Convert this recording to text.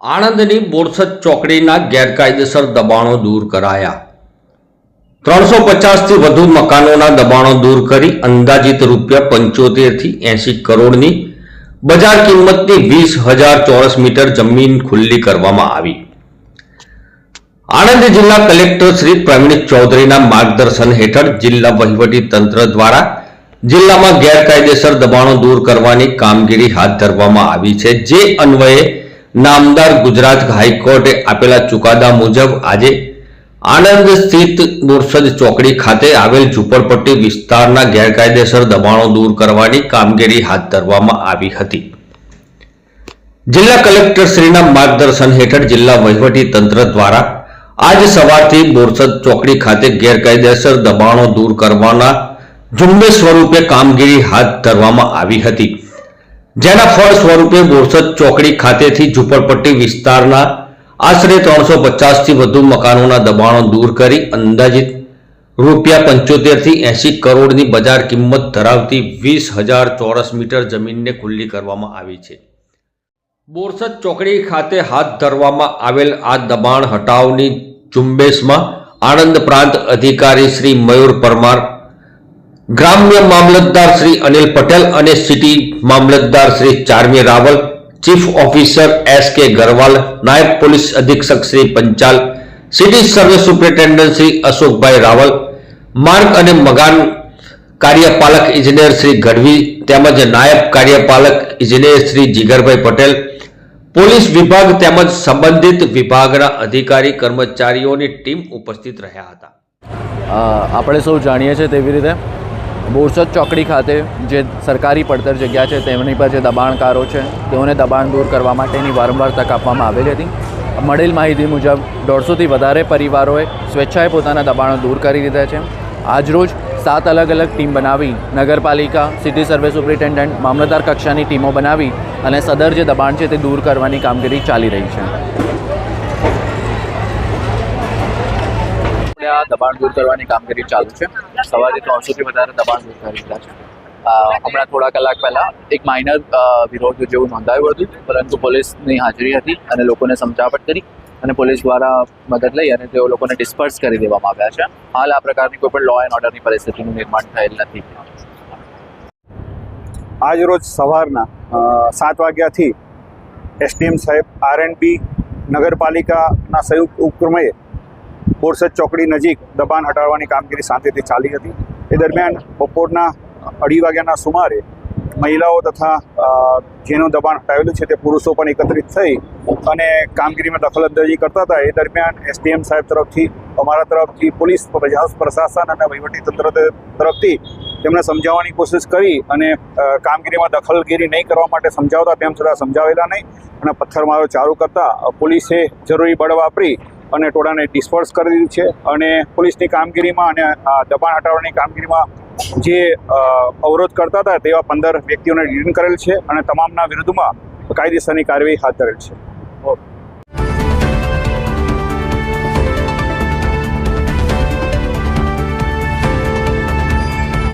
આણંદની બોરસદ ચોકડીના ગેરકાયદેસર દબાણો દૂર કરાયા. ત્રણસો પચાસથી વધુ મકાનોના દબાણો દૂર કરી અંદાજિત રૂપિયા પંચોતેરથી એંશી કરોડની બજાર કિંમતની વીસ હજાર ચોરસ મીટર જમીન ખુલ્લી કરવામાં આવી. આણંદ જિલ્લા કલેક્ટર શ્રી પ્રવીણ ચૌધરીના માર્ગદર્શન હેઠળ જિલ્લા વહીવટી તંત્ર દ્વારા જિલ્લામાં ગેરકાયદેસર દબાણો દૂર કરવાની કામગીરી હાથ ધરવામાં આવી છે. જે અન્વયે નામદાર ગુજરાત હાઈકોર્ટે આપેલા ચુકાદા મુજબ આજે આણંદ સ્થિત બોરસદ ચોકડી ખાતે આવેલ ઝુંપડપટ્ટી વિસ્તારના ગેરકાયદેસર દબાણો દૂર કરવાની કામગીરી હાથ ધરવામાં આવી હતી. જિલ્લા કલેક્ટર શ્રીના માર્ગદર્શન હેઠળ જિલ્લા વહીવટી તંત્ર દ્વારા આજ સવારથી બોરસદ ચોકડી ખાતે ગેરકાયદેસર દબાણો દૂર કરવાના ઝુંબેશ સ્વરૂપે કામગીરી હાથ ધરવામાં આવી હતી. જેના ફળ સ્વરૂપે બોરસદ ચોકડી ખાતેથી ઝૂંપડપટ્ટી વિસ્તારના આશરે ત્રણસો પચાસથી વધુ મકાનોના દબાણો દૂર કરી અંદાજિત રૂપિયા પંચોતેરથી એંશી કરોડની બજાર કિંમત ધરાવતી વીસ હજાર ચોરસ મીટર જમીનને ખુલ્લી કરવામાં આવી છે. બોરસદ ચોકડી ખાતે હાથ ધરવામાં આવેલ આ દબાણ હટાવની ઝુંબેશમાં આણંદ પ્રાંત અધિકારી શ્રી મયુર પરમાર ગ્રામ્ય મામલતદાર શ્રી અનિલ પટેલ અને સિટી મામલતદાર Shri Charmi Rawal, chief officer S K Garwal, નાયબ પોલીસ અધિક્ષક Shri Panchal, city survey superintendent Shri Ashokbhai Rawal, માર્ગ અને મકાન કાર્યપાલક ઇજનેર શ્રી ગઢવી તેમજ નાયબ કાર્યપાલક ઇજનેર શ્રી જીગરભાઈ પટેલ, પોલીસ વિભાગ તેમજ સંબંધિત વિભાગના અધિકારી કર્મચારીઓની ટીમ ઉપસ્થિત રહ્યા હતા. આપણે સૌ જાણીએ છીએ તેવી રીતે બોરસદ ચોકડી ખાતે જે સરકારી પડતર જગ્યા છે, તેમની પર જે દબાણકારો છે, તેઓને દબાણ દૂર કરવા માટેની વારંવાર તક આપવામાં આવેલી હતી. મળેલ માહિતી મુજબ, દોઢસોથી વધારે પરિવારોએ સ્વેચ્છાએ પોતાના દબાણો દૂર કરી દીધા છે. આજરોજ સાત અલગ અલગ ટીમ બનાવી, નગરપાલિકા, સિટી સર્વે સુપ્રિન્ટેન્ડન્ટ, મામલતદાર કક્ષાની ટીમો બનાવી અને સદર જે દબાણ છે તે દૂર કરવાની કામગીરી ચાલી રહી છે. આ દબાણ દૂર કરવાની કામગીરી ચાલુ છે. સવારે ત્રણસોથી વધારે દબાણ દૂર કરી દીધા છે. હમણાં થોડા કલાક પહેલા એક માઇનર વિરોધ જેવું નોંધાયું હતું, પરંતુ પોલીસની હાજરી હતી અને લોકોને સમજાવટ કરી અને પોલીસ દ્વારા મદદ લઈ અને તેઓ લોકોને ડિસ્પર્સ કરી દેવામાં આવ્યા છે. હાલ આ પ્રકારની કોઈ પણ લો એન્ડ ઓર્ડરની પરિસ્થિતિનું નિર્માણ થયેલ નથી. આજ રોજ સવારના સાત વાગ્યાથી એસડીએમ સાહેબ આર એન્ડ બી નગરપાલિકાના સંયુક્ત ઉપક્રમે બોરસદ ચોકડી નજીક દબાણ હટાવવાની કામગીરી શાંતિથી ચાલી હતી. એ દરમિયાન બપોરના અઢી વાગ્યાના સુમારે મહિલાઓ તથા જેનું દબાણ હટાવેલું છે તે પુરુષો પણ એકત્રિત થઈ અને કામગીરીમાં દખલઅંદાજી કરતા હતા. એ દરમિયાન એસડીએમ સાહેબ તરફથી, અમારા તરફથી, પોલીસ પ્રજાસ પ્રશાસન અને વહીવટીતંત્ર તરફથી તેમણે સમજાવવાની કોશિશ કરી અને કામગીરીમાં દખલગીરી નહીં કરવા માટે સમજાવતા તેમ છતાં સમજાવેલા નહીં અને પથ્થરમારો ચાલુ કરતા પોલીસે જરૂરી બળ વાપરી અને ટોળાને ડિસ્પર્સ કરી દીધું છે અને પોલીસની કામગીરીમાં અને આ દબાણ હટાવવાની કામગીરીમાં જે અવરોધ કરતા હતા તેવા પંદર વ્યક્તિઓને ડિટેન કરેલ છે અને તમામના વિરુદ્ધમાં કાયદેસરની કાર્યવાહી હાથ ધરેલ છે.